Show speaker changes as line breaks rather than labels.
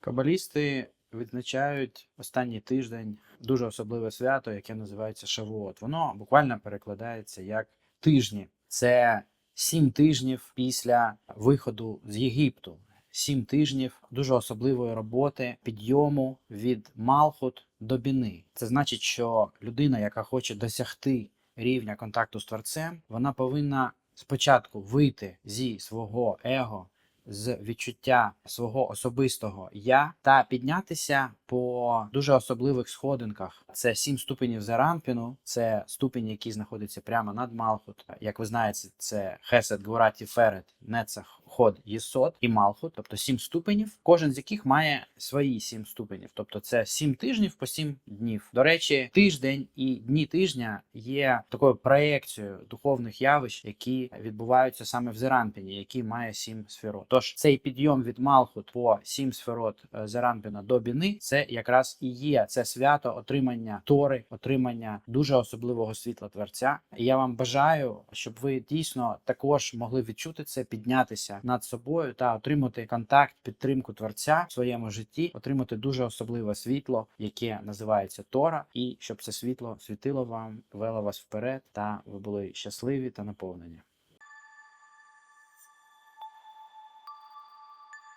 Кабалісти відзначають останній тиждень дуже особливе свято, яке називається Шавуот. Воно буквально перекладається як тижні. Це сім тижнів після виходу з Єгипту. Сім тижнів дуже особливої роботи, підйому від Малхут до Біни. Це значить, що людина, яка хоче досягти рівня контакту з творцем, вона повинна спочатку вийти зі свого его, з відчуття свого особистого я та піднятися по дуже особливих сходинках. Це сім ступенів Зарампіну, це ступінь, який знаходиться прямо над Малхут. Як ви знаєте, це Хесед, Гураті, Ферет, Нецах, Ход, Єсот і Малхут, тобто сім ступенів, кожен з яких має свої сім ступенів. Тобто це сім тижнів по сім днів. До речі, тиждень і дні тижня є такою проекцією духовних явищ, які відбуваються саме в Зеранпіні, який має сім сферот. Тож цей підйом від Малхут по сім сферот е, Зеранпіна до Біни, це якраз і є це свято отримання Тори, отримання дуже особливого світла Творця. І я вам бажаю, щоб ви дійсно також могли відчути це, піднятися над собою та отримати контакт, підтримку Творця в своєму житті, отримати дуже особливе світло, яке називається Тора, і щоб це світло світило вам, вело вас вперед, та ви були щасливі та наповнені.